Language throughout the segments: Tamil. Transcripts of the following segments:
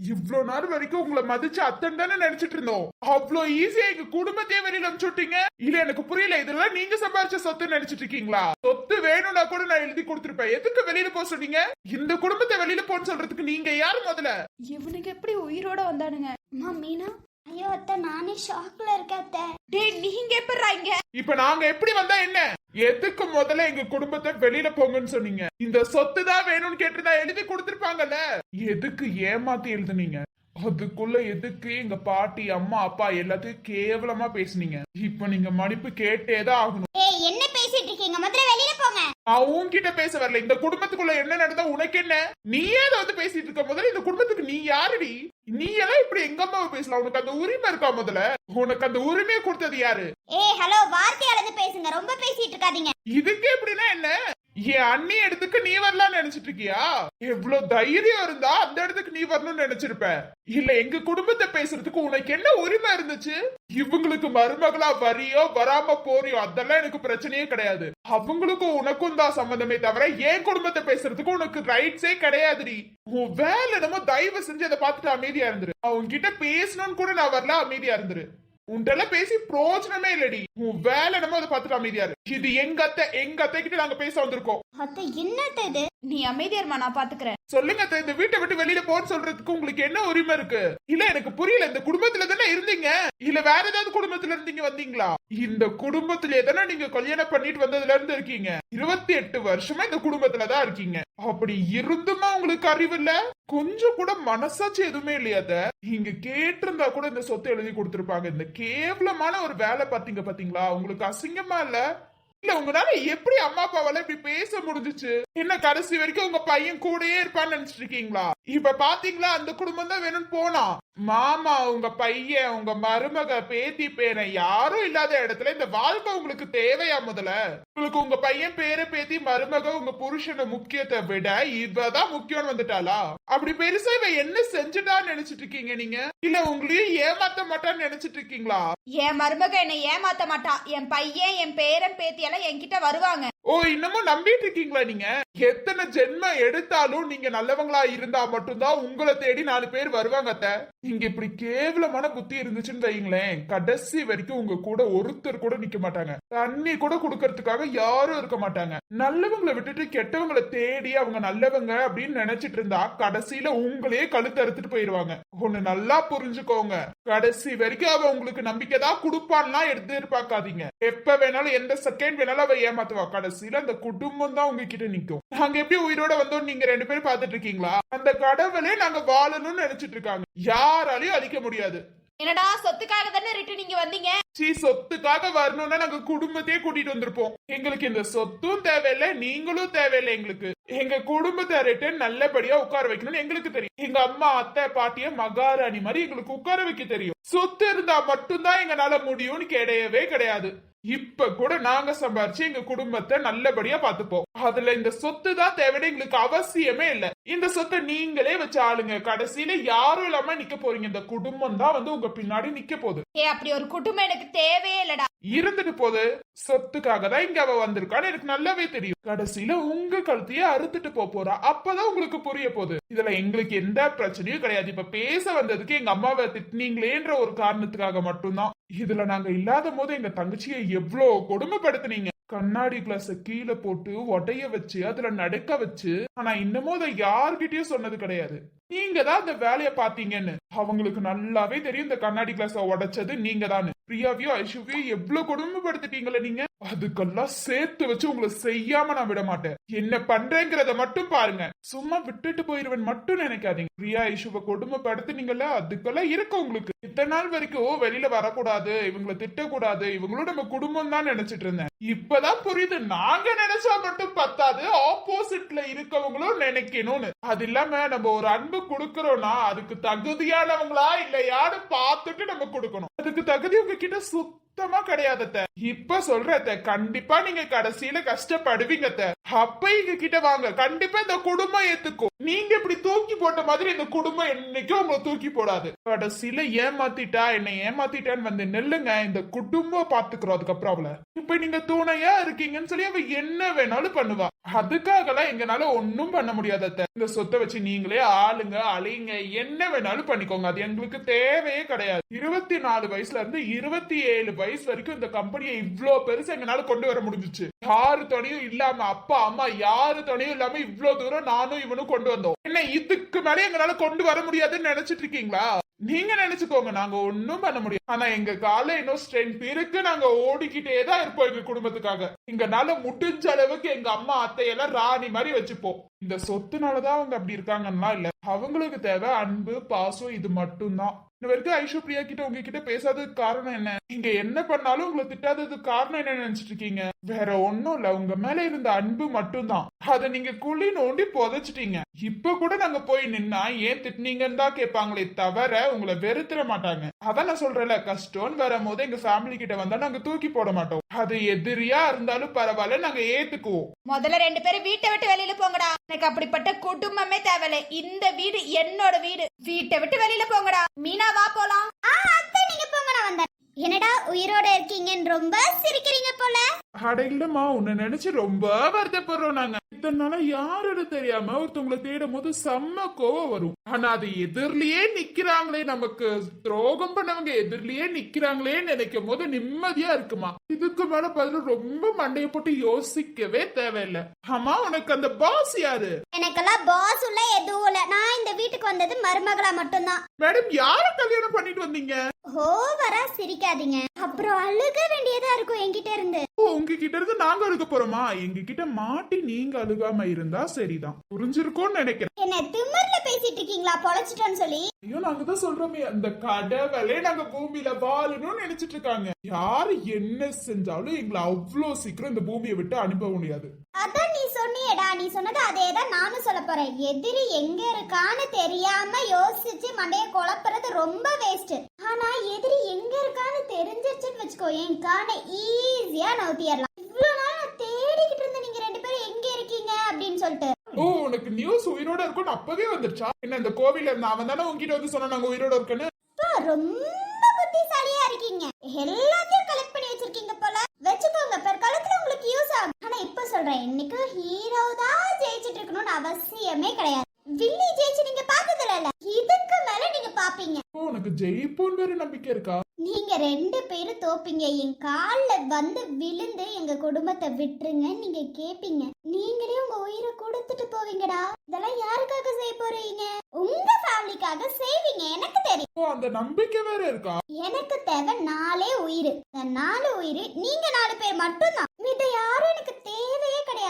இவ்ளோ நாள் வரைக்கும் உங்களை மதிச்சு அத்தன் தானே நினைச்சிட்டு இருந்தோம். அவ்ளோ ஈஸியா எங்க குடும்பத்தையே வெளியில அனுப்பிச்சுட்டீங்க. இல்ல எனக்கு புரியல. இதெல்லாம் நீங்க சம்பாரிச்ச சொத்து நினைச்சிட்டு இருக்கீங்களா? சொத்து வேணும்னா கூட நான் எழுதி கொடுத்திருப்பேன். எதுக்கு வெளியில போக சொன்னீங்க? இந்த குடும்பத்தை வெளியில போன்னு சொல்றதுக்கு நீங்க யாரு முதல்ல? இவனுக்கு எப்படி உயிரோட வந்தானுங்க? அம்மா மீனா? ஐயோ அத்தை நானே ஷாக்ல இருக்கேன் அத்தை. டேய் நீங்க எப்படிறா இங்க? இப்ப நாங்க எப்படி வந்தா என்ன? எதுக்கு முதல்ல எங்க குடும்பத்தை வெளியில போங்கன்னு சொன்னீங்க? இந்த சொத்து தான் வேணும்னு கேட்டுதான் எழுதி கொடுத்திருப்பாங்கல்ல? எதுக்கு ஏமாத்தி எழுதுனீங்க? அதுக்குள்ள எதுக்கு எங்க பாட்டி அம்மா அப்பா எல்லாத்தையும் கேவலமா பேசுனீங்க? இப்ப நீங்க மன்னிப்பு கேட்டேதான் ஆகணும். ஏய் என்ன பேசிட்டு இருக்கீங்க? முதல்ல வெளியில போங்க. நான் உன்கிட்ட பேச வரல. இந்த குடும்பத்துக்குள்ள என்ன நடந்தா உனக்கு என்ன? நீயே அதை வந்து பேசிட்டு இருக்க? முதல்ல இந்த குடும்பத்துக்கு நீ யாருடி? நீ எல்லாம் இப்படி எங்க அம்மாவை பேசலாம்? உனக்கு அந்த உரிமை இருக்கா முதல்ல? உனக்கு அந்த உரிமையை கொடுத்தது யாரு? ஏய் ஹலோ வார்த்தை அளந்து பேசுங்க. ரொம்ப பேசிட்டு இருக்காதீங்க. இதுக்கு எப்படின்னா என்ன? என் அண்ணி இடத்துக்கு நீ வரலாம்னு நினைச்சிட்டு இருக்கியா? எவ்வளவு தைரியம் இருந்தா அந்த இடத்துக்கு நீ வரணும்னு நினைச்சிருப்ப. இல்ல எங்க குடும்பத்தை பேசுறதுக்கு உனக்கு என்ன உரிமை இருந்துச்சு? இவங்களுக்கு மருமகளா வரியோ வராம போறியோ அதெல்லாம் எனக்கு பிரச்சனையே கிடையாது. அவங்களுக்கும் உனக்கும் தான் சம்பந்தமே தவிர என் குடும்பத்தை பேசுறதுக்கு உனக்கு ரைட்ஸே கிடையாதுடி. உன் வேலை என்னமோ தயவு செஞ்சு அதை பார்த்துட்டு அமைதியா இருந்துரு. அவங்க கிட்ட பேசணும்னு கூட நான் வரல அமைதியா இருந்துரு. உன்ட்டெல்லாம் பேசி பிரோஜனமே இல்லடி. உன் வேலை என்னமோ அதை பார்த்துட்டு அமைதியா இரு. இது எங்க அத்தை எங்க அத்தை கிட்ட நாங்க பேச வந்திருக்கோம். அத்தை இது? நீ அமைதியர்மா நான் பாத்துக்கிறேன். சொல்லுங்க அத்தை இந்த வீட்டை விட்டு வெளியில போன்னு சொல்றதுக்கு உங்களுக்கு என்ன உரிமை இருக்கு? இல்ல எனக்கு புரியல இந்த குடும்பத்துல தானே இருந்தீங்க? இல்ல வேற ஏதாவது குடும்பத்துல இருந்தீங்க வந்தீங்களா? இந்த குடும்பத்திலே தானே நீங்க கல்யாணம் பண்ணிட்டு வந்ததுல இருந்து இருக்கீங்க. இருபத்தி எட்டு வருஷமா இந்த குடும்பத்துல தான் இருக்கீங்க. அப்படி இருந்துமா உங்களுக்கு அறிவு இல்ல? கொஞ்சம் கூட மனசாட்சி எதுவுமே இல்லையா இங்க நீங்க கேட்டிருந்தா கூட இந்த சொத்தை எழுதி கொடுத்திருப்பாங்க. இந்த கேவலமான ஒரு வேலை பாத்தீங்க பாத்தீங்களா? உங்களுக்கு அசிங்கமா இல்ல? இல்ல உங்களால எப்படி அம்மா அப்பாவால இப்படி பேச முடிஞ்சுச்சு? என்ன கடைசி வரைக்கும் உங்க பையன் கூடயே இருப்பான்னு நினைச்சிட்டு இருக்கீங்களா? இப்ப பாத்தீங்களா அந்த குடும்பம் தான் வேணும்னு போனா. மாமா உங்க பையன் உங்க மருமக பேத்தி பேன யாரும் இல்லாத இடத்துல இந்த வாழ்க்கை உங்களுக்கு தேவையா முதல்ல? உங்களுக்கு உங்க பையன் பேர பேத்தி மருமக உங்க புருஷன முக்கியத்தை விட இவதான் முக்கியம்னு வந்துட்டாளா? அப்படி பெருசா இவ என்ன செஞ்சுட்டான்னு நினைச்சிட்டு இருக்கீங்க நீங்க? இல்ல உங்களையும் ஏமாத்த மாட்டான்னு நினைச்சிட்டு இருக்கீங்களா? என் மருமக என்னை ஏமாத்த மாட்டா. என் பையன் என் பேரன் பேத்தி எல்லாம் என்கிட்ட வருவாங்க. ஓ இன்னமும் நம்பிட்டு இருக்கீங்களா நீங்க? எத்தனை ஜென்மம் எடுத்தாலும் நீங்க நல்லவங்களா இருந்தா மட்டும்தான் உங்களை தேடி நாலு பேர் வருவாங்க அத்த. இங்க இப்படி கேவலமான புத்தி இருந்துச்சுன்னு வைங்களேன் கடைசி வரைக்கும் உங்க கூட ஒருத்தர் கூட நிக்க மாட்டாங்க. தண்ணி கூட குடுக்கறதுக்காக யாரும் இருக்க மாட்டாங்க. நல்லவங்களை விட்டுட்டு கெட்டவங்களை தேடி அவங்க நல்லவங்க அப்படின்னு நினைச்சிட்டு இருந்தா கடைசியில உங்களையே கழுத்து அறுத்துட்டு போயிருவாங்க. ஒண்ணு நல்லா புரிஞ்சுக்கோங்க. கடைசி வரைக்கும் அவ உங்களுக்கு நம்பிக்கை தான் கொடுப்பான்லாம் எதிர்பார்க்காதீங்க எப்ப வேணாலும் எந்த செகண்ட் வேணாலும் அவ ஏமாத்துவா. கடைசி கடைசியில அந்த குடும்பம் தான் உங்ககிட்ட நிக்கும். நாங்க எப்படி உயிரோட வந்தோம் நீங்க ரெண்டு பேரும் பாத்துட்டு இருக்கீங்களா? அந்த கடவுளே நாங்க வாழணும்னு நினைச்சிட்டு இருக்காங்க. யாராலையும் அழிக்க முடியாது. என்னடா சொத்துக்காக தானே ரிட்டு நீங்க வந்தீங்க? சீ சொத்துக்காக வரணும்னா நாங்க குடும்பத்தையே கூட்டிட்டு வந்திருப்போம். எங்களுக்கு இந்த சொத்தும் தேவையில்லை நீங்களும் தேவையில்லை எங்களுக்கு. எங்க குடும்பத்தை ரிட்டன் நல்லபடியா உட்கார வைக்கணும்னு எங்களுக்கு தெரியும். எங்க அம்மா அத்தை பாட்டிய மகாராணி மாதிரி எங்களுக்கு உட்கார வைக்க தெரியும். சொத்து இருந்தா மட்டும்தான் எங்கனால முடியும்னு கிடையவே கிடையாது. இப்ப கூட நாங்க சம்பாரிச்சு எங்க குடும்பத்தை நல்லபடியா பாத்துப்போம். அதுல இந்த சொத்து தான் தேவைன்னு எங்களுக்கு அவசியமே இல்ல. இந்த சொத்தை நீங்களே வச்சு ஆளுங்க. கடைசியில யாரும் இல்லாம நிக்க போறீங்க. இந்த குடும்பம் தான் வந்து உங்க பின்னாடி நிக்க போகுது. ஏ அப்படி ஒரு குடும்பம் எனக்கு தேவையே இல்லடா. இருந்துட்டு போது சொத்துக்காக தான் இங்க அவ வந்திருக்கான்னு எனக்கு நல்லாவே தெரியும். கடைசியில உங்க கழுத்தையே அறுத்துட்டு போப் போறா. அப்பதான் உங்களுக்கு புரிய போகுது. இதுல எங்களுக்கு எந்த பிரச்சனையும் கிடையாது. இப்ப பேச வந்ததுக்கு எங்க அம்மாவை திட்டினீங்களேன்ற ஒரு காரணத்துக்காக மட்டும்தான். இதுல நாங்க இல்லாத போது எங்க தங்கச்சியை எவ்வளவு கொடுமைப்படுத்தினீங்க? கண்ணாடி கிளாஸ கீழே போட்டு உடைய வச்சு அதுல நடக்க வச்சு ஆனா இன்னமும் அதை யார்கிட்டயும் சொன்னது கிடையாது. நீங்க தான் அந்த வேலையை பாத்தீங்கன்னு அவங்களுக்கு நல்லாவே தெரியும் இந்த கண்ணாடி கிளாஸ உடைச்சது நீங்க தான் பிரியாவையும் ஐஷுவையும் எவ்வளவு கொடுமைப்படுத்திட்டீங்களே நீங்க? அதுக்கெல்லாம் சேர்த்து வச்சு உங்களை செய்யாம நான் விட மாட்டேன். என்ன பண்றேங்கிறத மட்டும் பாருங்க. சும்மா விட்டுட்டு போயிருவன் மட்டும் நினைக்காதீங்க. பிரியா ஐஷுவை கொடுமைப்படுத்தினீங்கல்ல அதுக்கெல்லாம் இருக்கு உங்களுக்கு. இத்தனை நாள் வரைக்கும் வெளியில வரக்கூடாது இவங்களை திட்டக்கூடாது இவங்களும் நம்ம குடும்பம் தான் நினைச்சிட்டு இருந்தேன். இப்பதான் புரியுது. நாங்க நினைச்சா மட்டும் பத்தாது ஆப்போசிட்ல இருக்கவங்களும் நினைக்கணும்னு. அது இல்லாம நம்ம ஒரு அன்பு கொடுக்கறோம்னா அதுக்கு தகுதியானவங்களா இல்லையான்னு பார்த்துட்டு நம்ம கொடுக்கணும். அதுக்கு தகுதி உங்ககிட்ட சுத்தமா கிடையாது அத்தை. இப்ப சொல்றத அத்தை, கண்டிப்பா நீங்க கடைசியில கஷ்டப்படுவீங்கத்த அப்ப எங்க கிட்ட வாங்க. கண்டிப்பா இந்த குடும்பம் ஏத்துக்கும். நீங்க இப்படி தூக்கி போட்ட மாதிரி இந்த குடும்பம் என்னைக்கும் உங்களை தூக்கி போடாது. கடைசியில ஏமாத்திட்டா என்னை ஏமாத்திட்டான்னு வந்து நெல்லுங்க. இந்த குடும்பம் பாத்துக்கிறோம் அதுக்கப்புறம் அவள. இப்ப நீங்க தூணையா இருக்கீங்கன்னு சொல்லி அவ என்ன வேணாலும் பண்ணுவா. அதுக்காகலாம் எங்கனால ஒண்ணும் பண்ண முடியாது அத்தை. இந்த சொத்தை வச்சு நீங்களே ஆளுங்க அழிங்க. என்ன வேணாலும் பண்ணிக்கோங்க. அது எங்களுக்கு தேவையே கிடையாது. இருபத்தி நாலு வயசுல இருந்து இருபத்தி ஏழு வயசு வயசு வரைக்கும் இந்த கம்பெனியை இவ்ளோ பெருசு எங்களால கொண்டு வர முடிஞ்சுச்சு. யாரு துணையும் இல்லாம அப்பா அம்மா யாரு துணையும் இல்லாம இவ்ளோ தூரம் நானும் இவனும் கொண்டு வந்தோம். என்ன இதுக்கு மேல எங்களால கொண்டு வர முடியாதுன்னு நினைச்சிட்டு இருக்கீங்களா? நீங்க நினைச்சுக்கோங்க நாங்க ஒண்ணும் பண்ண முடியும் ஆனா எங்க கால இன்னும் ஸ்ட்ரென்த் இருக்கு நாங்க ஓடிக்கிட்டே தான் இருப்போம் எங்க குடும்பத்துக்காக. எங்கனால முடிஞ்ச அளவுக்கு எங்க அம்மா அத்தையெல்லாம் ராணி மாதிரி வச்சுப்போம். இந்த சொத்துனாலதான் அவங்க அப்படி இருக்காங்கன்னா இல்ல அவங்களுக்கு தேவை அன்பு பாசம் இது மட்டும்தான். இன்ன வரைக்கும் ஐஸ்வர்யா கிட்ட உங்ககிட்ட பேசாததுக்கு காரணம் என்ன? நீங்க என்ன பண்ணாலும் உங்களை திட்டாததுக்கு காரணம் என்ன நினைச்சிட்டு இருக்கீங்க? வேற ஒண்ணும் இல்ல உங்க மேல இருந்த அன்பு மட்டும்தான். அதை நீங்க குழி நோண்டி புதைச்சிட்டீங்க. இப்ப கூட நாங்க போய் நின்னா ஏன் திட்டினீங்கன்னு தான் கேட்பாங்களே தவிர உங்களை வெறுத்துற மாட்டாங்க. அதான் நான் சொல்றேன்ல கஷ்டம்னு வரும்போது எங்க ஃபேமிலி கிட்ட வந்தா நாங்க தூக்கி போட மாட்டோம். அது எதிரியா இருந்தாலும் பரவாயில்ல நாங்க ஏத்துக்குவோம். முதல்ல ரெண்டு பேரும் வீட்டை விட்டு வெளியில போங்கடா. எனக்கு அப்படிப்பட்ட குடும்பமே தேவையில்ல. இந்த வீடு என்னோட வீடு. வீட்டை விட்டு வெளியில போங்கடா. மீனா வா போலாம். ஆ அத்தை நீங்க போங்க நான் வந்தேன் என்னடா உயிரோட இருக்கீங்கன்னு ரொம்ப சிரிக்கிறீங்க போல. அட இல்லம்மா உன்னை நினைச்சு ரொம்ப வருத்தப்படுறோம் நாங்க. இத்தனை நாளா யாரோட தெரியாம ஒருத்தவங்களை தேடும் போது செம்ம கோவம் வரும். ஆனா அது எதிரிலேயே நிக்கிறாங்களே நமக்கு. துரோகம் பண்ணவங்க எதிரிலேயே நிக்கிறாங்களே நினைக்கும் போது நிம்மதியா இருக்குமா? இதுக்கு மேல பதில் ரொம்ப மண்டைய போட்டு யோசிக்கவே தேவையில்ல. ஆமா உனக்கு அந்த பாஸ் யாரு? எனக்கெல்லாம் பாஸ் உள்ள எதுவும் இல்ல. நான் இந்த வீட்டுக்கு வந்தது மருமகளா மட்டும்தான். மேடம் யார கல்யாணம் பண்ணிட்டு வந்தீங்க? ஓவரா சிரிக்காதீங்க. அப்புறம் அழுக வேண்டியதா இருக்கும் என்கிட்ட இருந்து. உங்ககிட்ட இருந்து நாங்க அழுக போறோமா? எங்க கிட்ட மாட்டி நீங்க அழுகாம இருந்தா சரிதான். புரிஞ்சிருக்கும்னு நினைக்கிறேன். என்ன திமிர்ல பேசிட்டு இருக்கீங்களா? பொழைச்சிட்டோன்னு சொல்லி. ஐயோ நாங்க தான் சொல்றோமே அந்த கடவுளே நாங்க பூமியில வாழணும்னு நினைச்சிட்டு இருக்காங்க. யாரு என்ன செஞ்சாலும் எங்களை அவ்வளோ சீக்கிரம் இந்த பூமியை விட்டு அனுப்ப முடியாது. அதான் நீ சொன்னியேடா. நீ சொன்னது அதே தான் நானும் சொல்ல போறேன். எதிரி எங்க இருக்கான்னு தெரியாம யோசிச்சு மண்டைய குழப்புறது ரொம்ப வேஸ்ட் ஆனா எதிரி எங்க இருக்கான்னு தெரிஞ்சிருச்சுன்னு வச்சுக்கோ. என் கானை ஈஸியா நவுத்திடலாம். இவ்வளவு நாள் நான் தேடிக்கிட்டு இருந்தேன். நீங்க ரெண்டு பேரும் எங்க இருக்கீங்க? அப்படின்னு சொல்லிட்டு. ஓ உனக்கு நியூஸ் உயிரோட இருக்கும்னு அப்பவே வந்துருச்சா? என்ன இந்த கோவில்ல இருந்த அவன் தானே உங்ககிட்ட வந்து சொன்னா நாங்க உயிரோட இருக்கேன்னு? ரொம்ப புத்திசாலியா இருக்கீங்க. எல்லாத்தையும் கலெக்ட் பண்ணி வச்சிருக்கீங்க போல. வச்சுக்கோங்க பிற்காலத்துல உங்களுக்கு யூஸ் ஆகும். ஆனா இப்ப சொல்றேன் இன்னைக்கும் ஹீரோ தான் ஜெயிச்சிட்டு இருக்கணும்னு அவசியமே கிடையாது. வில்லி ஜெயிச்சு நீங்க பார்த்தது இல்ல. இதுக்கு மேல நீங்க பாப்பீங்க உனக்கு ஜெயிப்போன்னு வேற நம்பிக்கை இருக்கா? நீங்க ரெண்டு பேரும் தோப்பீங்க. என் கால்ல வந்து விழுந்து எங்க குடும்பத்தை விட்டுருங்க. நீங்க கேப்பீங்க. நீங்களே உங்க உயிரை கொடுத்துட்டு போவீங்கடா. இதெல்லாம் யாருக்காக செய்ய போறீங்க? உங்க ஃபேமிலிக்காக செய்வீங்க. எனக்கு தெரியும். ஓ அந்த நம்பிக்கை வேற இருக்கா? எனக்கு தேவை நாலே உயிர். இந்த நாலு உயிர் நீங்க நாலு பேர் மட்டும்தான். மித்த யாரும் எனக்கு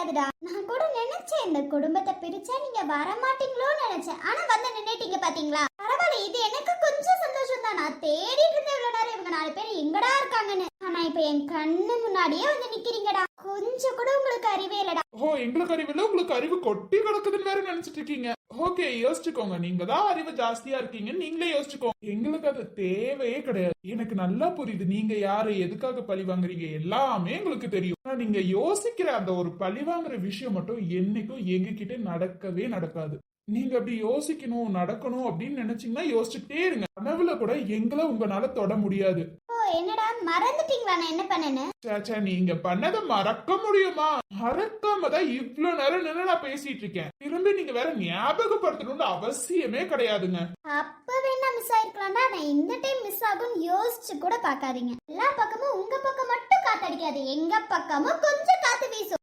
கிடையாதுடா நான் கூட நினைச்சேன் இந்த குடும்பத்தை பிரிச்சா நீங்க வர மாட்டீங்களோன்னு நினைச்சேன். ஆனா வந்து நின்னுட்டீங்க பாத்தீங்களா? பரவாயில்ல இது எனக்கு கொஞ்சம் சந்தோஷம் தான் நான் தேடிட்டு இருந்தேன் இவ்வளவு நேரம். இவங்க நாலு பேர் எங்கடா இருக்காங்கன்னு. ஆனா இப்ப என் கண்ணு முன்னாடியே வந்து நிக்கிறீங்கடா. கொஞ்சம் கூட உங்களுக்கு அறிவே இல்லடா. ஓ எங்களுக்கு அறிவு இல்ல உங்களுக்கு அறிவு கொட்டி கிடக்குதுன்னு வேற நினைச்சிட்டு இருக்கீங்க. ஓகே யோசிச்சுக்கோங்க. நீங்க தான் அறிவு ஜாஸ்தியா இருக்கீங்க நீங்களே யோசிச்சுக்கோங்க. எங்களுக்கு அது தேவையே கிடையாது. எனக்கு நல்லா புரியுது. நீங்க யாரை? எதுக்காக பழி வாங்குறீங்க? எல்லாமே எங்களுக்கு தெரியும். ஆனா நீங்க யோசிக்கிற அந்த ஒரு பழி வாங்குற விஷயம் மட்டும் என்னைக்கும் எங்க கிட்ட நடக்கவே நடக்காது. நீங்க அப்படி யோசிக்கணும் நடக்கணும் அப்படின்னு நினைச்சீங்கன்னா யோசிச்சுக்கிட்டே இருங்க. கனவுல கூட எங்களை உங்களால தொட முடியாது. ஓ என்னடா மறந்துட்டீங்களா நான் என்ன பண்ணேன்னு? சேச்சா நீங்க பண்ணதை மறக்க முடியுமா? மறக்காம தான் இவ்ளோ நேரம் நின்று நான் பேசிட்டு இருக்கேன் திரும்பி நீங்க வேற ஞாபகப்படுத்தணும்னு அவசியமே கிடையாதுங்க. அப்ப வேணா மிஸ் ஆயிருக்கலாம்டா. நான் இந்த டைம் மிஸ் ஆகும்னு யோசிச்சு கூட பார்க்காதீங்க. எல்லா பக்கமும் உங்க பக்கம் மட்டும் காத்தடிக்காது. எங்க பக்கமும் கொஞ்சம் காத்து வீசும்.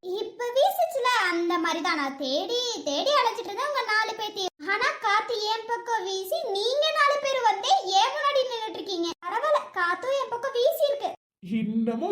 அந்த மாதிரி தான் நான் தேடி தேடி அழைச்சிட்டு இருந்தேன். உங்க நாலு பேத்தி ஆனா காத்து என் பக்கம் வீசி நீங்க நாலு பேர் வந்து ஏன் முன்னாடி நின்னுட்டு இருக்கீங்க. பரவாயில்ல காத்தும் என் பக்கம் வீசி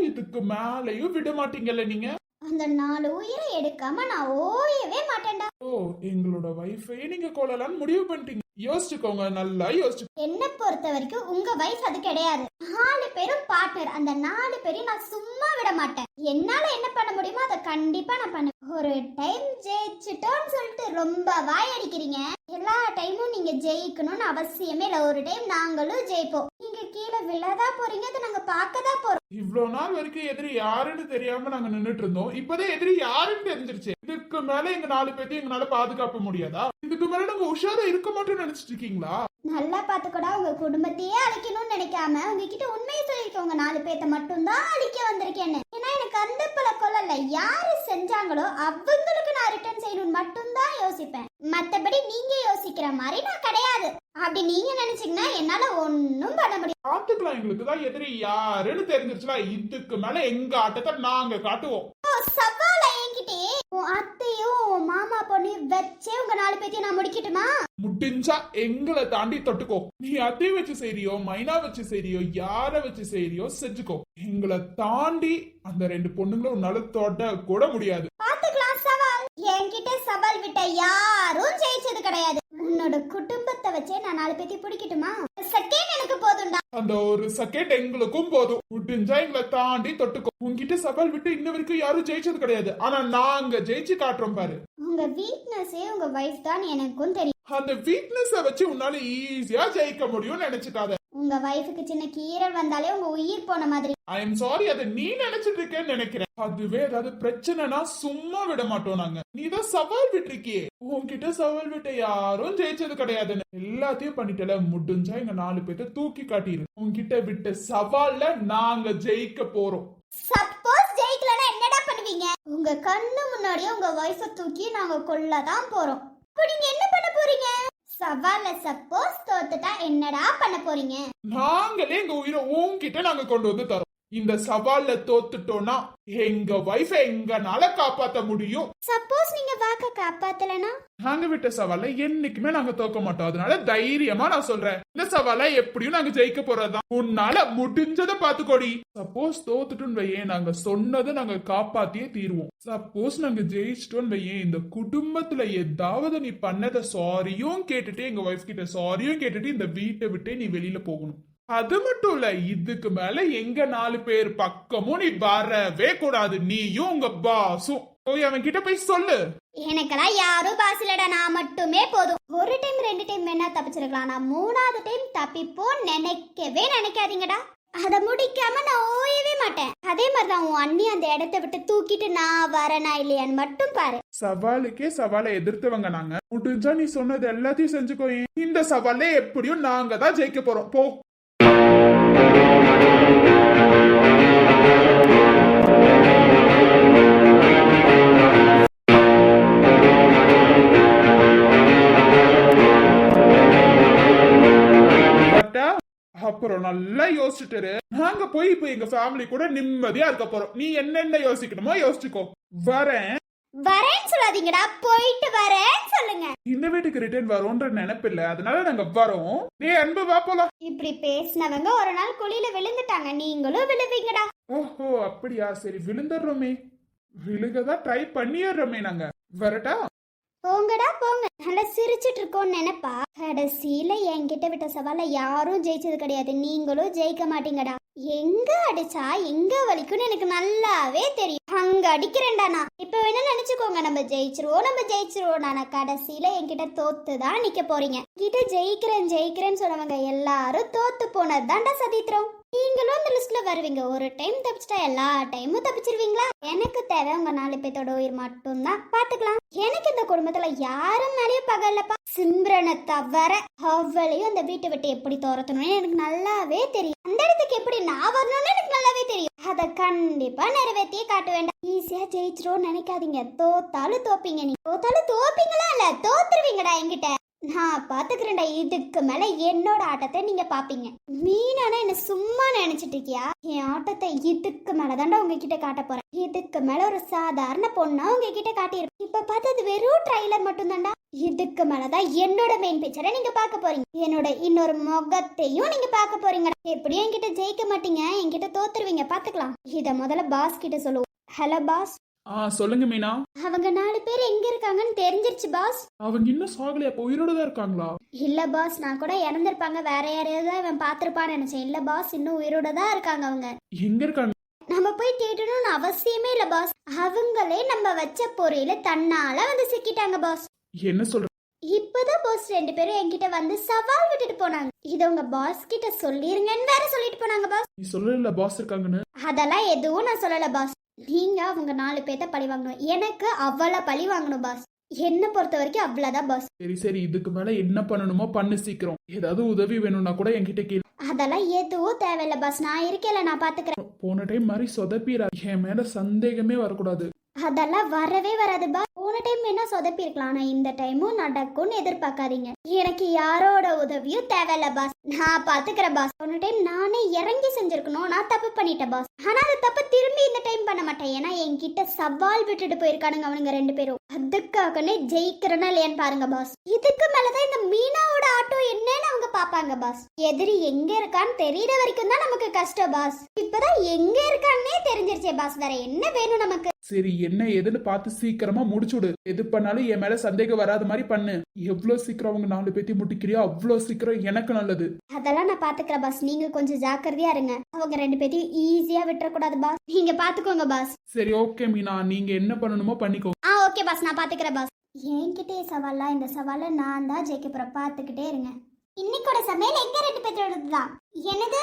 இதுக்கு மேலையும் விட மாட்டீங்கல்ல நீங்க? அந்த நாலு உயிரை எடுக்காம நான் ஓயவே மாட்டேன்டா. ஓ எங்களோட வைஃபை நீங்க கொள்ளலாம்னு முடிவு பண்ணிட்டீங்க. யோசிச்சுக்கோங்க நல்லா யோசிச்சு என்ன பொறுத்த வரைக்கும் உங்க வைஃப் அது கிடையாது. நாலு பேரும் பார்ட்னர் அந்த நாலு பேரையும் நான் சும்மா விட மாட்டேன். என்னால என்ன பண்ண முடியுமோ அதை கண்டிப்பா நான் பண்ணுவேன். ஒரு டைம் ஜெயிச்சிட்டோம்னு சொல்லிட்டு ரொம்ப வாய் அடிக்கிறீங்க எல்லா டைமும் நீங்க ஜெயிக்கணும்னு அவசியமே இல்லை. ஒரு டைம் நாங்களும் ஜெயிப்போம். நீங்க கீழே விழதா போறீங்க அதை நாங்க பார்க்க தான் போறோம். இவ்வளவு நாள் வரைக்கும் எதிரி யாருன்னு தெரியாம நாங்க நின்னுட்டு இருந்தோம். இப்பதான் எதிரி யாருன்னு தெரிஞ்சிருச்சு. இதுக்கு மேல எங்க நாலு பேர்த்தையும் எங்களால பாதுகாக்க முடியாதா? இதுக்கு மேல நாங்க உஷாரா இருக்க மாட்டோம்னு நினைச்சிட்டு இருக்கீங்களா நல்லா பார்த்துக்கூடா உங்க குடும்பத்தையே அழிக்கணும்னு நினைக்காம உங்ககிட்ட உண்மையை சொல்லிருக்கவங்க நாலு பேர்த்த மட்டும்தான் அழிக்க வந்திருக்கேன்னு. ஏன்னா எனக்கு அந்த பழக்கம் இல்ல யாரு செஞ்சாங்களோ அவங்களுக்கு நான் ரிட்டர்ன் செய்யணும்னு மட்டும்தான் யோசிப்பேன். மத்தபடி நீங்க யோசிக்கிற மாதிரி நான் கிடையாது. அப்படி நீங்க நினைச்சீங்கன்னா என்னால ஒண்ணும் பண்ண முடியாது. பாத்துக்கலாம் எங்களுக்கு தான் எதிரி. யாருன்னு தெரிஞ்சிருச்சுல இதுக்கு மேல எங்க ஆட்டத்தை நாங்க காட்டுவோம். ஓ, சவாலா? என்கிட்டே உன் அத்தையும் உன் மாமா பொண்ணையும் வச்சே உங்க நாலு பேர்த்தையும் நான் முடிக்கட்டுமா? முடிஞ்சா எங்களை தாண்டி தொட்டுக்கோ. நீ அத்தை வச்சு செய்றியோ மைனா வச்சு செய்றியோ யார வச்சு செய்றியோ செஞ்சுக்கோ. எங்களை தாண்டி அந்த ரெண்டு பொண்ணுங்களும் உன்னால தொட கூட முடியாது. பாத்துக்கலாம் சவால். என்கிட்ட சவால் விட்ட யாரும் ஜெயிச்சது கிடையாது. உன்னோட குடும்பத்தை வச்சே நான் நாலு பேத்தி பிடிக்கட்டுமா? செகண்ட் எனக்கு போதும்டா. அந்த ஒரு செகண்ட் எங்களுக்கும் போதும். முடிஞ்சா எங்களை தாண்டி தொட்டுக்கோ. உன்கிட்ட சவால் விட்டு இன்ன வரைக்கும் யாரும் ஜெயிச்சது கிடையாது. ஆனா நாங்க ஜெயிச்சு காட்டுறோம் பாரு. உங்க வீக்னஸே உங்க வைஃப் தான் எனக்கும் தெரியும். அந்த வீக்னஸ வச்சு உன்னால ஈஸியா ஜெயிக்க முடியும்னு நினைச்சுக்காத. உங்க வைஃபுக்கு சின்ன கீரல் வந்தாலே உங்க உயிர் போன மாதிரி. ஐ எம் சாரி அதை நீ நினைச்சிட்டு இருக்கேன்னு நினைக்கிறேன். அதுவே ஏதாவது பிரச்சனைனா சும்மா விட மாட்டோம் நாங்க. நீ தான் சவால் விட்டுருக்கியே. உன்கிட்ட சவால் விட்ட யாரும் ஜெயிச்சது கிடையாதுன்னு. எல்லாத்தையும் பண்ணிட்டல முடிஞ்சா எங்க நாலு பேர்த்த தூக்கி காட்டிரு. உன்கிட்ட விட்ட சவால்ல நாங்க ஜெயிக்க போறோம். சப்போஸ் ஜெயிக்கலனா என்னடா பண்ணுவீங்க? உங்க கண்ணு முன்னாடியே உங்க வைஃப தூக்கி நாங்க கொல்ல தான் போறோம். அப்ப நீங்க என்ன பண்ண போறீங்க? சவால சப்போஸ் தோத்துட்டா என்னடா பண்ண போறீங்க? நாங்களே எங்க உயிரை உங்ககிட்ட நாங்க கொண்டு வந்து தரோம். இந்த சவால்ல தோத்துட்டோம்னா எங்க வைஃப எங்கனால காப்பாத்த முடியும்? சப்போஸ் நீங்க வாக்க காப்பாத்தலனா? நாங்க விட்ட சவாலை என்னைக்குமே நாங்க தோக்க மாட்டோம். அதனால தைரியமா நான் சொல்றேன். இந்த சவாலை எப்படியும் நாங்க ஜெயிக்க போறதுதான். உன்னால முடிஞ்சதை பாத்துக்கோடி சப்போஸ் தோத்துட்டோன்னு வையேன் நாங்க சொன்னதை நாங்க காப்பாத்தியே தீருவோம். சப்போஸ் நாங்க ஜெயிச்சிட்டோன்னு வையேன் இந்த குடும்பத்துல ஏதாவது நீ பண்ணத சாரியும் கேட்டுட்டு எங்க ஒய்ஃப் கிட்ட சாரியும் கேட்டுட்டு இந்த வீட்டை விட்டே நீ வெளியில போகணும். அது மட்டும் இல்ல இதுக்கு மேல எங்க நாலு பேர் பக்கமும் நீ வரவே கூடாது. நீயும் உங்க பாஸும். போய் அவன் கிட்ட போய் சொல்லு. எனக்கெல்லாம் யாரும் பாஸ் இல்லடா நான் மட்டுமே போதும். ஒரு டைம் ரெண்டு டைம் வேணா தப்பிச்சிருக்கலாம். நான் மூணாவது டைம் தப்பிப்போம் நினைக்கவே நினைக்காதீங்கடா. அதை முடிக்காம நான் ஓயவே மாட்டேன். அதே மாதிரிதான் உன் அண்ணி அந்த இடத்த விட்டு தூக்கிட்டு நான் வரனா இல்லையான்னு மட்டும் பாரு. சவாலுக்கே சவாலை எதிர்த்தவங்க நாங்க. முடிஞ்சா நீ சொன்னது எல்லாத்தையும் செஞ்சுக்கோ. இந்த சவாலே எப்படியும் நாங்க தான் ஜெயிக்க போறோம். போ? அப்புறம் நல்லா யோசிச்சுட்டு நாங்க போய் இப்ப எங்க ஃபேமிலி கூட நிம்மதியா இருக்க போறோம். நீ என்னென்ன யோசிக்கணுமோ யோசிச்சுக்கோ. வரேன். வரேன்னு சொல்லாதீங்கடா. போயிட்டு வரேன்னு சொல்லுங்க. இந்த வீட்டுக்கு ரிட்டர்ன் வரோன்ற நினைப்பில்ல. அதனால நாங்க வரோம். நீ அன்பு வா போலாம். இப்படி பேசினவங்க ஒரு நாள் குழியில விழுந்துட்டாங்க. நீங்களும் விழுவீங்கடா. ஓஹோ அப்படியா? சரி விழுந்துடுறோமே. விழுகதான் ட்ரை பண்ணிடுறோமே நாங்க. வரட்டா? போங்கடா போங்க. நல்லா சிரிச்சிட்டு இருக்கோம்னு நினைப்பா. கடைசியில என்கிட்ட விட்ட சவால யாரும் ஜெயிச்சது கிடையாது. நீங்களும் ஜெயிக்க மாட்டீங்கடா. எங்க அடிச்சா எங்க வலிக்கும்னு எனக்கு நல்லாவே தெரியும். அங்க அடிக்கிறேன்டா நான். இப்ப வேணா நினைச்சுக்கோங்க. நம்ம ஜெயிச்சிருவோம் நம்ம ஜெயிச்சிருவோம். நான் கடைசியில என்கிட்ட தோத்து தான் நிக்க போறீங்க. கிட்ட ஜெயிக்கிறேன் ஜெயிக்கிறேன்னு சொன்னவங்க எல்லாரும் தோத்து போனதுதான்டா சதித்திரம். நீங்களும் அந்த லிஸ்ட்ல வருவீங்க. ஒரு டைம் தப்பிச்சிட்டா எல்லா டைமும் தப்பிச்சிருவீங்களா? எனக்கு தேவை உங்க நாலு பேத்தோட உயிர் மட்டும்தான். பாத்துக்கலாம். எனக்கு இந்த குடும்பத்துல யாரும் மேலேயும் பகல்லப்பா சிம்ரனை தவிர அவளையும் அந்த வீட்டை விட்டு எப்படி துரத்தணும்னு எனக்கு நல்லாவே தெரியும். அந்த இடத்துக்கு எப்படி நான் வரணும்னு எனக்கு நல்லாவே தெரியும். அதை கண்டிப்பா நிறைவேற்றியே காட்ட வேண்டாம். ஈஸியா ஜெயிச்சிரும் நினைக்காதீங்க. தோத்தாலும் தோப்பீங்க நீ தோத்தாலும் தோப்பீங்களா? இல்ல தோத்துருவீங்கடா என்கிட்ட. நான் பாத்துக்கிறேன்டா இதுக்கு மேல என்னோட ஆட்டத்தை நீங்க பாப்பீங்க. மீனானா என்ன சும்மா நினைச்சிட்டு இருக்கியா? என் ஆட்டத்தை இதுக்கு மேலதான்டா உங்ககிட்ட காட்ட போறேன். இதுக்கு மேல ஒரு சாதாரண பொண்ணா உங்ககிட்ட காட்டியிருப்பேன். இப்ப பார்த்தது வெறும் ட்ரைலர் மட்டும்தான்டா. இதுக்கு மேலதான் என்னோட மெயின் பிக்சரை நீங்க பார்க்க போறீங்க. என்னோட இன்னொரு முகத்தையும் நீங்க பார்க்க போறீங்க எப்படியும் என்கிட்ட ஜெயிக்க மாட்டீங்க? என்கிட்ட தோத்துருவீங்க. பாத்துக்கலாம். இத முதல்ல பாஸ் கிட்ட சொல்லுவோம். ஹலோ பாஸ் ஆ சொல்லுங்க மீனா. அவங்க நாலு பேர் எங்க இருக்காங்கன்னு தெரிஞ்சிருச்சு பாஸ். அவங்க இன்னும் சாகலையா? அப்போ உயிரோட தான் இருக்காங்களா? இல்ல பாஸ் நான் கூட இறந்திருப்பாங்க. வேற யாரையாவது அவன் பார்த்திருப்பான்னு நினைச்சேன். இல்ல பாஸ் இன்னும் உயிரோட தான் இருக்காங்க அவங்க. எங்க இருக்காங்க? நம்ம போய் தேடணும்னு அவசியமே இல்ல பாஸ். அவங்களே நம்ம வச்ச பொறையில தன்னால வந்து சிக்கிட்டாங்க பாஸ். என்ன சொல்ற இப்பதான் பாஸ் ரெண்டு பேரும் என்கிட்ட வந்து சவால் விட்டுட்டு போனாங்க. இத உங்க பாஸ் கிட்ட சொல்லிருங்கன்னு வேற சொல்லிட்டு போனாங்க பாஸ். நீ சொல்லல பாஸ் இருக்காங்கன்னு. அதெல்லாம் எதுவும் நான் சொல்லல பாஸ். நீங்க அவங்க நாலு பேத்த பழி வாங்கணும். எனக்கு அவளை பழி வாங்கணும் பாஸ் என்ன பொறுத்த வரைக்கும் அவ்வளவுதான் பாஸ் சரி சரி இதுக்கு மேல என்ன பண்ணணுமோ பண்ணு சீக்கிரம். ஏதாவது உதவி வேணும்னா கூட என்கிட்ட கேளு. அதெல்லாம் எதுவும் தேவையில்ல பாஸ் நான் இருக்கேல நான் பாத்துக்கிறேன். போன டைம் மாதிரி சொதப்பிரா என் மேல சந்தேகமே வரக்கூடாது. அதெல்லாம் வரவே வராது பா போன டைம் என்ன சொதப்பி இருக்கலாம் ஆனா இந்த டைமும் நடக்கும்னு எதிர்பார்க்காதீங்க. எனக்கு யாரோட உதவியும் தேவையில்ல பாஸ் நான் பாத்துக்கிறேன் பாஸ் போன டைம் நானே இறங்கி செஞ்சிருக்கணும். நான் தப்பு பண்ணிட்டேன் பாஸ் ஆனால் அது தப்பு திரும்பி இந்த டைம் பண்ண மாட்டேன். ஏன்னா என்கிட்ட சவால் விட்டுட்டு போயிருக்கானுங்க அவனுங்க ரெண்டு பேரும். அதுக்காகனே ஜெயிக்கிறேன்னா இல்லையான்னு பாருங்க பாஸ் இதுக்கு மேலதான் இந்த மீனாவோட ஆட்டோ என்னன்னு அவங்க பாப்பாங்க பாஸ் எதிரி எங்க இருக்கான்னு தெரியற வரைக்கும் தான் நமக்கு கஷ்டம் பாஸ் இப்பதான் எங்க இருக்கான்னே தெரிஞ்சிருச்சே பாஸ் வேற என்ன வேணும் நமக்கு? சரி என்ன ஏதுன்னு பார்த்து சீக்கிரமா முடிச்சுடு. எது பண்ணாலும் என் மேல சந்தேகம் வராத மாதிரி பண்ணு. எவ்வளவு சீக்கிரம் அவங்க நாலு பேத்தி முட்டிக்கிறியோ அவ்வளவு சீக்கிரம் எனக்கு நல்லது. அதெல்லாம் நான் பாத்துக்கிறேன் பாஸ் நீங்க கொஞ்சம் ஜாக்கிரதையா இருங்க. அவங்க ரெண்டு பேத்தையும் ஈஸியா விட்டுறக்கூடாது பாஸ் நீங்க பாத்துக்கோங்க பாஸ் சரி ஓகே மீனா. நீங்க என்ன பண்ணணுமோ பண்ணிக்கோ ஆ ஓகே பாஸ் நான் பாத்துக்கிறேன் பாஸ் என்கிட்டே சவாலா? இந்த சவாலை நான் தான் ஜெயிக்க போறேன். பாத்துக்கிட்டே இருங்க. இன்னைக்கோட சமையல் எங்க ரெண்டு பேரோடது தான் என்னது?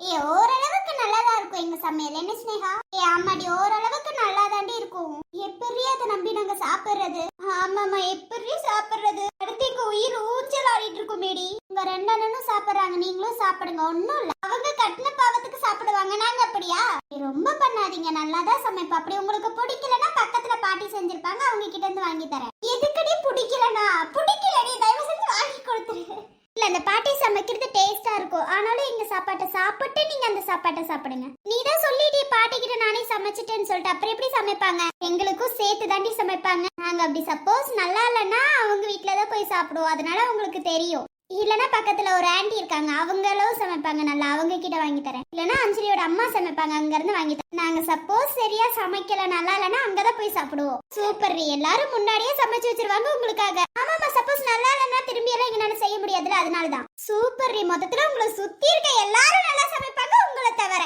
ஏ ஓரளவுக்கு நல்லாதான் இருக்கும் எங்க சமையல். என்ன ஸ்னேகா ஏ ஆமாடி ஓரளவுக்கு நல்லா தாண்டி இருக்கும். எப்படி அதை நம்பி நாங்க சாப்பிடுறது? ஆமாமா எப்படி சாப்பிடுறது? அடுத்து எங்க உயிர் ஊச்சல் ஆடிட்டு இருக்கும் மேடி உங்க ரெண்டு அண்ணனும் சாப்பிடுறாங்க. நீங்களும் சாப்பிடுங்க. ஒன்னும் இல்ல. அவங்க கட்டின பாவத்துக்கு சாப்பிடுவாங்க. நாங்க அப்படியா? ரொம்ப பண்ணாதீங்க. நல்லா தான் சமைப்பா. அப்படி உங்களுக்கு பிடிக்கலன்னா பக்கத்துல பாட்டி செஞ்சிருப்பாங்க. அவங்க கிட்ட இருந்து வாங்கி தரேன். எதுக்கடி பிடிக்கலனா? பிடிக்கலடி. தயவு செஞ்சு வாங்கி கொடுத்துரு. இல்ல அந்த பாட்டி சமைக்கிறது டேஸ்டா இருக்கும். ஆனாலும் எங்க சாப்பாட்டை சாப்பிட்டு நீங்க அந்த சாப்பாட்டை சாப்பிடுங்க. நீ தான் சொல்லிட்டு பாட்டி கிட்ட நானே சமைச்சிட்டேன்னு சொல்லிட்டு. அப்புறம் எப்படி சமைப்பாங்க? எங்களுக்கும் சேர்த்து தாண்டி சமைப்பாங்க. நாங்க அப்படி சப்போஸ் நல்லா இல்லைன்னா அவங்க வீட்டில் தான் போய் சாப்பிடுவோம். அதனால அவங்களுக்கு தெரியும். இல்லனா பக்கத்துல ஒரு ஆண்டி இருக்காங்க. அவங்களும் சமைப்பாங்க நல்லா. அவங்க கிட்ட வாங்கி தரேன். இல்லனா அஞ்சலியோட அம்மா சமைப்பாங்க. அங்க இருந்து வாங்கி தரேன். நாங்க சப்போஸ் சரியா சமைக்கல நல்லா இல்லனா அங்கதான் போய் சாப்பிடுவோம். சூப்பர் எல்லாரும் முன்னாடியே சமைச்சு வச்சிருவாங்க உங்களுக்காக. ஆமாமா சப்போஸ் நல்லா இல்லைன்னா திரும்பி எல்லாம் எங்கனால செய்ய முடியாதுல அதனாலதான். சூப்பர் மொத்தத்துல உங்களை சுத்தி இருக்க எல்லாரும் நல்லா சமைப்பாங்க உங்களை தவிர.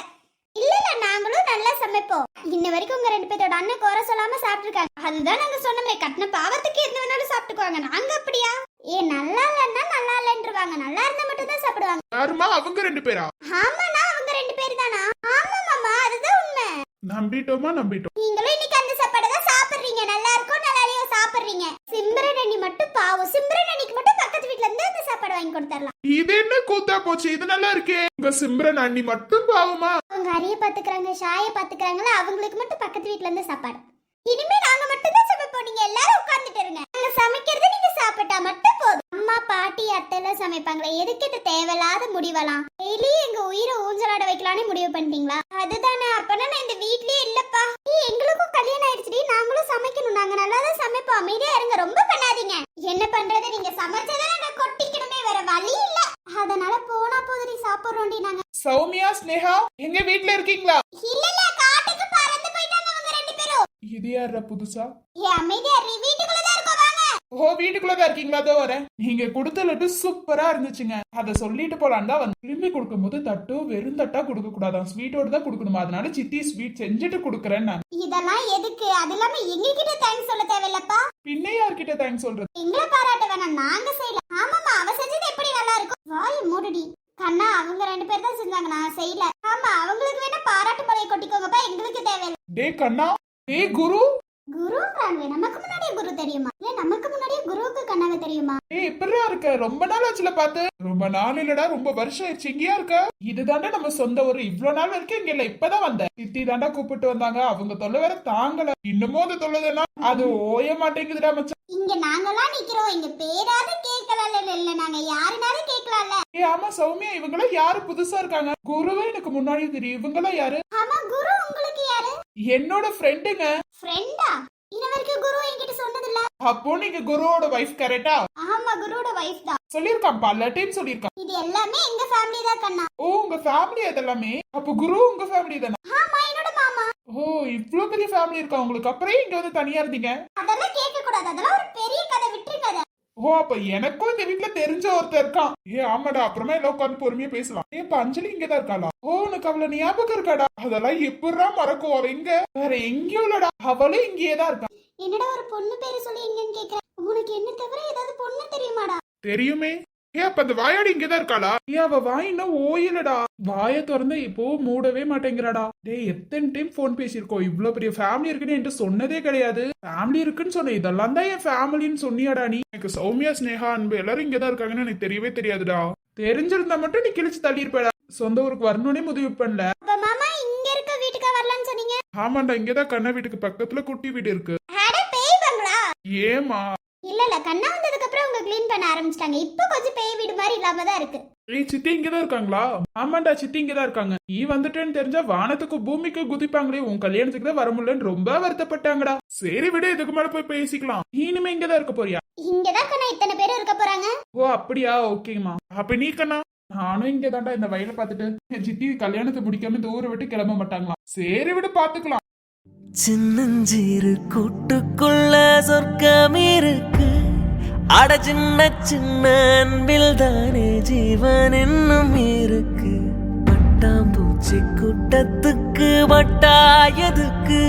இல்ல இல்ல நாங்களும் நல்லா சமைப்போம். இன்ன வரைக்கும் உங்க ரெண்டு பேர்த்தோட அண்ணன் குறை சொல்லாம சாப்பிட்டுருக்காங்க. அதுதான் நாங்க சொன்னோமே கட்டின பாவத்துக்கு என்ன வேணாலும் சாப்பிட்டுக்குவாங்க. நாங்க அப்படி ஏ நல்லா இல்லன்னா நல்லா இல்லன்றுவாங்க நல்லா இருந்தா மட்டும் தான் யாருமா அவங்க ரெண்டு பேரா? ஆமாண்ணா அவங்க ரெண்டு பேர் தானா ஆமா மாமா அதுதான் உண்மை. நம்பிட்டோமா நம்பிட்டோம். நீங்களும் இன்னைக்கு அந்த சாப்பாடு தான் சாப்பிடுறீங்க. நல்லா இருக்கும் நல்லா இல்லையோ சாப்பிடுறீங்க. சிம்ரன் அண்ணி மட்டும் பாவம். சிம்ரன் அண்ணிக்கு மட்டும் பக்கத்து வீட்ல இருந்து அந்த சாப்பாடு வாங்கி கொடுத்துடலாம். இது என்ன கூத்தா போச்சு? இது நல்லா இருக்கே. உங்க சிம்ரன் அண்ணி மட்டும் பாவமா? அவங்க அரிய பாத்துக்கிறாங்க ஷாய பாத்துக்கிறாங்களா அவங்களுக்கு மட்டும் பக்கத்து வீட்ல இருந்து சாப்பாடு. இனிமே நாங்க மட்டும் தான் சமைப்போம். நீங்க எல்லாரும் உட்கார்ந்துட்டு இருங்க. நாங்க சமைக்கிறது நீங்க சாப்பிட்டா மட்டும் போதும். அம்மா பாட்டி அத்தை எல்லாம் சமைப்பாங்களே. எதுக்கு இது தேவையில்லாத முடிவெல்லாம்? டெய்லி எங்க உயிரை ஊஞ்சலாட வைக்கலாம்னு முடிவு பண்ணிட்டீங்களா? அதுதானே. அப்பனா நான் இந்த வீட்லயே இல்லப்பா. ஏய், எங்களுக்கும் கல்யாணம் ஆயிடுச்சுடி. நாங்களும் சமைக்கணும். நாங்க நல்லா தான் சமைப்போம். அமைதியா இருங்க. ரொம்ப பண்ணாதீங்க. என்ன பண்றது? நீங்க சமைச்சதை நாங்க கொட்டிக்கணுமே. வேற வழி இல்ல. அதனால போனா போதுடி. சாப்பிடுறோம்டி நாங்க. சௌமியா ஸ்னேகா எங்க வீட்ல இருக்கீங்களா? இல்ல இல்ல. காட்டுக்கு பறந்து போயிட்டாங்க அவங்க ரெண்டு பேரும். இது யாரா புதுசா ஏ அமைதியா இரு வீட்டுக்குள்ள தான் இருக்கோம் வாங்க ஓ வீட்டுக்குள்ளதான் இருக்கீங்களா அதோ வரேன் நீங்க கொடுத்த லட்டு சூப்பரா இருந்துச்சுங்க. அத சொல்லிட்டு போலாம் தான் வந்து திரும்பி கொடுக்கும்போது தட்டு வெறும் தட்டா கொடுக்க கூடாதான் ஸ்வீட்டோட தான் கொடுக்கணுமா? அதனால சித்தி ஸ்வீட் செஞ்சுட்டு கொடுக்குறேன் நான். இதெல்லாம் எதுக்கு? அது இல்லாம எங்க கிட்ட தேங்க்ஸ் சொல்ல தேவையில்லப்பா. பின்ன யார்கிட்ட தேங்க்ஸ் சொல்றது? எங்களை பாராட்ட வேணாம். நாங்க செய்யலாம் ஆமாமா அவ செஞ்சது எப்படி நல்லா இருக்கும்? வாய் மூடுடி. கண்ணா அவங்க ரெண்டு பேர் தான் செஞ்சாங்க. நான் செய்யல. ஆமா அவங்களுக்கு வேணா பாராட்டு பழைய கொட்டிக்கோங்கப்பா. எங்களுக்கு தேவையில்ல. டே கண்ணா. டே குரு. குருன்றாங்க நமக்கு முன்னாடியே குரு தெரியுமா? இல்ல நமக்கு முன்னாடியே குருவுக்கு கண்ணாவை தெரியுமா? ஏ எப்படிடா இருக்க? ரொம்ப நாள் ஆச்சுல பார்த்து. ரொம்ப நாள் இல்லடா ரொம்ப வருஷம் ஆயிடுச்சு. இங்கேயா இருக்க? இதுதாண்டா நம்ம சொந்த ஊரு. இவ்வளவு நாள் வரைக்கும் இங்க இல்ல இப்பதான் வந்தேன். சித்தி தாண்டா கூப்பிட்டு வந்தாங்க. அவங்க தொல்லை வேற தாங்கல. இன்னமும் அது தொல்லுதுன்னா அது ஓய மாட்டேங்குதுடா மச்சான். இங்க நாங்கெல்லாம் நிக்கிறோம். இங்க பேராவது கேட்கலாம்ல இல்ல நாங்க யாருனாலும் கேட்கலாம்ல. ஏ ஆமா சௌமியா இவங்களாம் யாரு புதுசா இருக்காங்க? குருவே எனக்கு முன்னாடி தெரியும். இவங்களாம் யாரு? ஆமா குரு உங்களுக்கு யாரு? என்னோட ஃப்ரெண்டுங்க ஃப்ரெண்டா இன்ன வரைக்கும் குரு என்கிட்ட சொன்னதில்ல. அப்போ நீங்க குருவோட வைஃப் கரெக்டா ஆமா குருவோட வைஃப் தான். சொல்லியிருக்கான் பல டைம் சொல்லியிருக்கான். இது எல்லாமே எங்க ஃபேமிலி தான் கண்ணா. ஓ உங்க ஃபேமிலி அதெல்லாமே? அப்போ குரு உங்க ஃபேமிலி தானே? ஆமா என்னோட மாமா. ஓ இவ்ளோ பெரிய ஃபேமிலி இருக்கா உங்களுக்கு? அப்புறம் இங்க வந்து தனியா இருந்தீங்க? அதெல்லாம் கேட்க கூடாது அதெல்லாம் ஒரு பெரிய கதை விட்டுருங்க ஓ அப்ப எனக்கும் இந்த வீட்ல தெரிஞ்ச ஒருத்தர் இருக்கான். ஏ ஆமாடா அப்புறமா எல்லாம் உட்காந்து பொறுமையா பேசலாம். ஏ இப்ப அஞ்சலி இங்கதான் இருக்காளா? ஓ உனக்கு அவள ஞாபகம் இருக்காடா? அதெல்லாம் எப்படிடா மறக்கும்? அவ எங்க? வேற எங்கேயும் இல்லடா. அவளும் இங்கேயே தான் இருக்கா. என்னடா ஒரு பொண்ணு பேரு சொல்லி எங்கன்னு கேக்குறேன் உனக்கு என்ன தவிர ஏதாவது பொண்ணு தெரியுமாடா? தெரியுமே. ஏ அப்ப அந்த வாயாடி இங்கதான் இருக்காளா? ஏ அவ வாய் இன்னும் ஓயலடா. வாய திறந்த இப்போ மூடவே மாட்டேங்கிறாடா. டேய் எத்தனை டைம் போன் பேசியிருக்கோம் இவ்ளோ பெரிய ஃபேமிலி இருக்குன்னு என்கிட்ட சொன்னதே கிடையாது. ஃபேமிலி இருக்குன்னு சொன்ன இதெல்லாம் தான் என் ஃபேமிலின்னு சொன்னியாடா நீ. எனக்கு சௌமியா ஸ்னேகா அன்பு எல்லாரும் இங்கதான் இருக்காங்கன்னு எனக்கு தெரியவே தெரியாதுடா. தெரிஞ்சிருந்தா மட்டும் நீ கிழிச்சு தள்ளியிருப்படா. சொந்த ஊருக்கு வரணும்னே முடிவு பண்ணல. மாமா இங்க இருக்க வீட்டுக்கா வரலாம்னு சொன்னீங்க? ஆமாண்டா இங்கதான் கண்ணா வீட்டுக்கு பக்கத்துல குட்டி வீடு இருக்கு. ஏமா இல்ல இல்ல கண்ணா அவங்க க்ளீன் பண்ண ஆரம்பிச்சிட்டாங்க. இப்போ கொஞ்சம் பேய் வீடு மாதிரி இல்லாம தான் இருக்கு. ஏய் சித்தி இங்கதான் இருக்காங்களா? ஆமாண்டா சித்தி இங்கதான் இருக்காங்க. நீ வந்துட்டேன்னு தெரிஞ்சா வானத்துக்கு பூமிக்கு குதிப்பாங்களே உன் கல்யாணத்துக்கு தான் வர முடியலன்னு ரொம்ப வருத்தப்பட்டாங்கடா. சரி விட இதுக்கு மேல போய் பேசிக்கலாம். நீ இனிமே இங்கதான் இருக்க போறியா? இங்கதான் கண்ணா இத்தனை பேர் இருக்க போறாங்க. ஓ அப்படியா? ஓகேம்மா. அப்ப நீ கண்ணா? நானும் இங்க தாண்டா இந்த வயலை பார்த்துட்டு என் சித்தி கல்யாணத்தை முடிக்காம இந்த ஊரை விட்டு கிளம்ப மாட்டாங்களாம் சரி விட பாத்துக்கலாம் சின்னஞ்சீரு கூட்டுக்குள்ள சொர்க்கம் இருக்கு. அட சின்ன சின்ன அன்பில் தானே ஜீவன் இன்னும் இருக்கு. பட்டாம்பூச்சி கூட்டத்துக்கு வட்டாயதுக்கு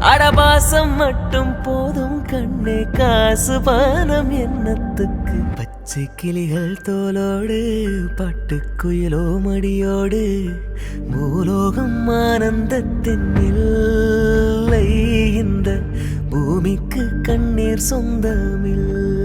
அடபாசம் மட்டும் போதும் கண்ணே காசு பானம் எண்ணத்துக்கு பச்சை கிளிகள் தோலோடு பட்டுக்குயிலோ மடியோடு. பூலோகம் ஆனந்தத்தின் இல்லை. இந்த பூமிக்கு கண்ணீர் சொந்தமில்லை.